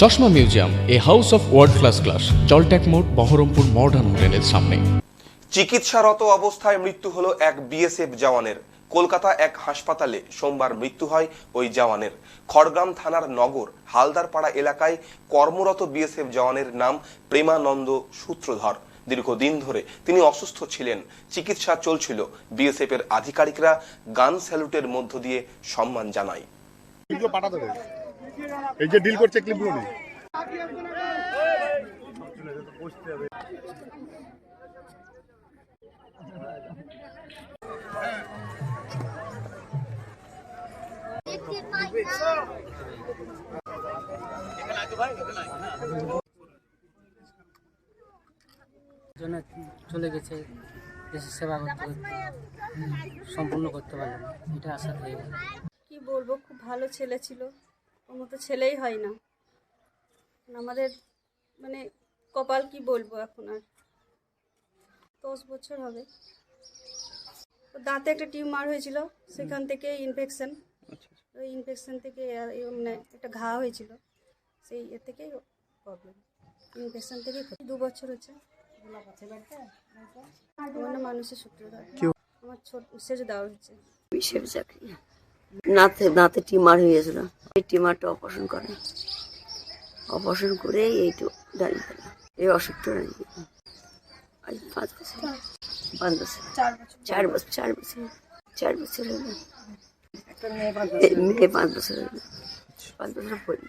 চশমা museum a house of world class class জলট্যাক মোড় Baharampur modern হোটেলের সামনে। চিকিৎসারত অবস্থায় মৃত্যু হলো এক বিএসএফ জওয়ানের। কলকাতা এক হাসপাতালে সোমবার মৃত্যু হয় ওই জওয়ানের। খড়গ্রাম থানার নগর হালদারপাড়া এলাকায় কর্মরত বিএসএফ জওয়ানের নাম প্রেমানন্দ সূত্রধর। দীর্ঘদিন ধরে তিনি অসুস্থ ছিলেন। চিকিৎসা চলছিল। বিএসএফ এর আধিকারিকরা গান স্যালুটের মধ্য দিয়ে সম্মান জানায়। এই যে ডিল করছে ক্লিপগুলো নেই জন্য চলে গেছে দেশের সেবা করতে সম্পূর্ণ করতে পারল না। এটা আশা থেকে গেল কি বলব খুব ভালো ছেলে ছিল। ওর মতো ছেলেই হয় না। আমাদের মানে কপাল কি বলব এখন আর? দশ বছর হবে। দাঁতে একটা টিউমার হয়েছিল সেখান থেকে ইনফেকশন ওই ইনফেকশন থেকে মানে একটা ঘা হয়েছিল সেই এ থেকেই প্রবলেম ইনফেকশন থেকে দু বছর হচ্ছে। আমার নাম মানুষের সূত্রধর। আমার ছোট সেজে দেওয়া হচ্ছে। চাকরি। নাতে দাঁতে টিমার হয়েছিল। এই টিমারটা অপারেশন করে। অপারেশন করে এইটু দাঁড়িয়ে গেল। এই অসুখটা দাঁড়িয়ে আজ পাঁচ বছর। পাঁচ বছর। চার বছর। চার বছর চার বছর। হলো। মেয়ে পাঁচ বছর। হলো। পাঁচ বছর পড়ে